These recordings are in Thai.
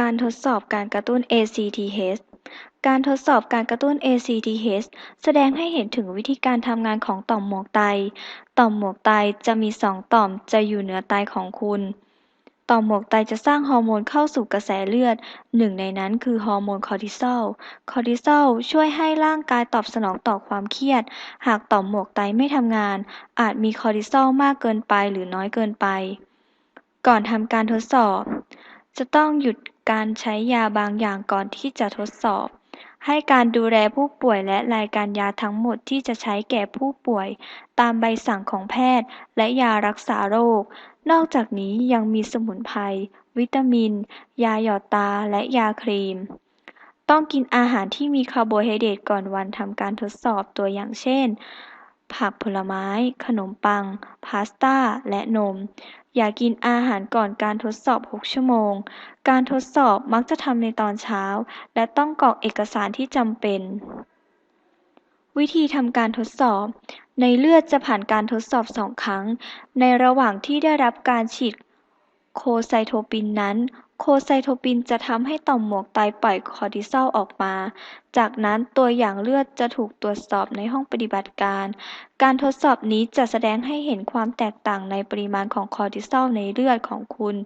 การทดสอบการกระตุ้น ACTH การทดสอบการกระตุ้น ACTH แสดงให้เห็นถึงวิธีการทำงานของต่อมหมวกไต ต่อมหมวกไตจะมีสองต่อมจะอยู่เหนือไตของคุณ ต่อมหมวกไตจะสร้างฮอร์โมนเข้าสู่กระแสเลือด หนึ่งในนั้นคือฮอร์โมนคอร์ติซอล คอร์ติซอลช่วยให้ร่างกายตอบสนองต่อความเครียด หากต่อมหมวกไตไม่ทำงาน อาจมีคอร์ติซอลมากเกินไปหรือน้อยเกินไป ก่อนทำการทดสอบจะต้องหยุด การใช้ยาบางอย่างก่อนที่จะทดสอบ ให้การดูแลผู้ป่วยและรายการยาทั้งหมดที่จะใช้แก่ผู้ป่วย ตามใบสั่งของแพทย์ และยารักษาโรค นอกจากนี้ยังมีสมุนไพร วิตามิน ยาหยอดตา และยาครีม ต้องกินอาหารที่มีคาร์โบไฮเดรตก่อนวันทำการทดสอบตัวอย่างเช่น ผักผลไม้ ขนมปัง พาสต้า และนม อย่ากินอาหารก่อนการทดสอบ 6 ชั่วโมง การทดสอบมักจะทำในตอนเช้า และต้องกรอกเอกสารที่จำเป็น วิธีทำการทดสอบ ในเลือดจะผ่านการทดสอบสองครั้ง ในระหว่างที่ได้รับการฉีด โคไซโทปินนั้น โคไซโทปินจะทำให้ต่อมหมวกไตปล่อยคอร์ติซอลออกมา จากนั้นตัวอย่างเลือดจะถูกตรวจสอบในห้องปฏิบัติการ การทดสอบนี้จะแสดงให้เห็นความแตกต่างในปริมาณของคอร์ติซอลในเลือดของคุณ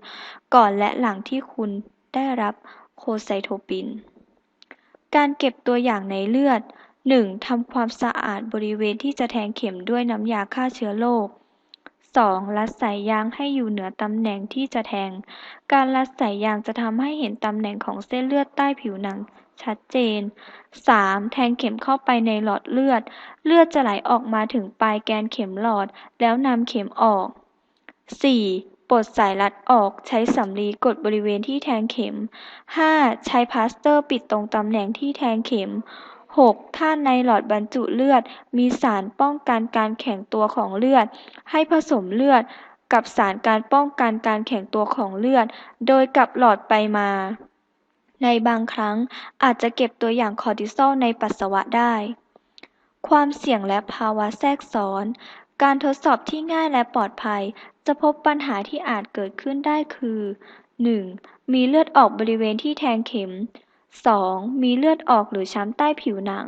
ก่อนและหลังที่คุณได้รับโคไซโทปิน การเก็บตัวอย่างในเลือด 1. ทำความสะอาดบริเวณที่จะแทงเข็มด้วยน้ำยาฆ่าเชื้อโรค 2. รัดสายยางให้อยู่เหนือตำแหน่งที่จะแทง การรัดสายยางจะทำให้เห็นตำแหน่งของเส้นเลือดใต้ผิวหนังชัดเจน 3. แทงเข็มเข้าไปในหลอดเลือด เลือดจะไหลออกมาถึงปลายแกนเข็มหลอด แล้วนำเข็มออก 4. ปลดสายรัดออกใช้สำลีกดบริเวณที่แทงเข็ม 5. ใช้พลาสเตอร์ปิดตรงตำแหน่งที่แทงเข็ม 6. ถ้าในหลอดบรรจุเลือด มีสารป้องกันการแข็งตัวของเลือด ให้ผสมเลือดกับสารการป้องกันการแข็งตัวของเลือด โดยกลับหลอดไปมา ในบางครั้งอาจจะเก็บตัวอย่างคอร์ติซอลในปัสสาวะได้ ความเสี่ยงและภาวะแทรกซ้อน การทดสอบที่ง่ายและปลอดภัย จะพบปัญหาที่อาจเกิดขึ้นได้คือ 1. มีเลือดออกบริเวณที่แทงเข็ม 2. มีเลือดออกหรือช้ำใต้ผิวหนัง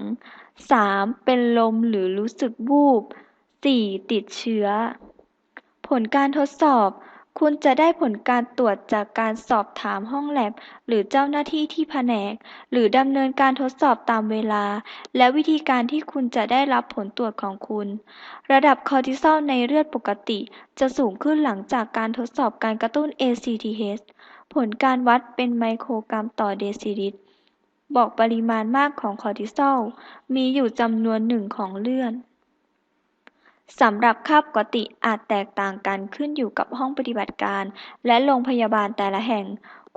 3. เป็นลมหรือรู้สึกวูบ 4. ติดเชื้อ ผลการทดสอบ คุณจะได้ผลการตรวจจากการสอบถามห้องแลบ หรือเจ้าหน้าที่ที่แผนก หรือดำเนินการทดสอบตามเวลา และวิธีการที่คุณจะได้รับผลตรวจของคุณ ระดับคอร์ติซอลในเลือดปกติ จะสูงขึ้นหลังจากการทดสอบการกระตุ้น ACTH ผลการวัดเป็นไมโครกรัมต่อเดซิลิตร บอกปริมาณมากของคอร์ติซอลมีอยู่จำนวนหนึ่งของเลือดสำหรับค่าปกติอาจแตกต่างกันขึ้นอยู่กับห้องปฏิบัติการ และโรงพยาบาลแต่ละแห่ง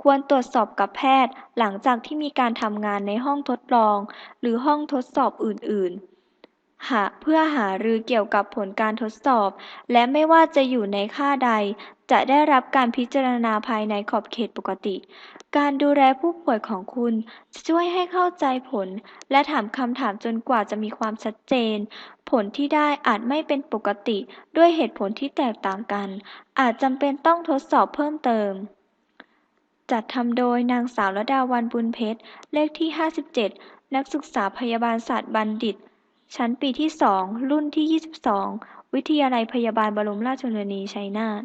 ควรตรวจสอบกับแพทย์หลังจากที่มีการทำงานในห้องทดลอง หรือห้องทดสอบอื่น ๆ หาเพื่อหารือเกี่ยวกับผลการทดสอบ และไม่ว่าจะอยู่ในค่าใด จะได้รับการพิจารณาภายในขอบเขตปกติ การดูแลผู้ป่วยของคุณจะช่วยให้เข้าใจผล และถามคำถามจนกว่าจะมีความชัดเจน ผลที่ได้อาจไม่เป็นปกติด้วยเหตุผลที่แตกต่างกัน อาจจำเป็นต้องทดสอบเพิ่มเติม จัดทำโดยนางสาวระดาวันบุญเพชร เลขที่ 57 นักศึกษาพยาบาลศาสตร์บัณฑิต ชั้นปีที่ 2 รุ่นที่ 22 วิทยาลัยพยาบาลบรมราชชนนีชัยนาท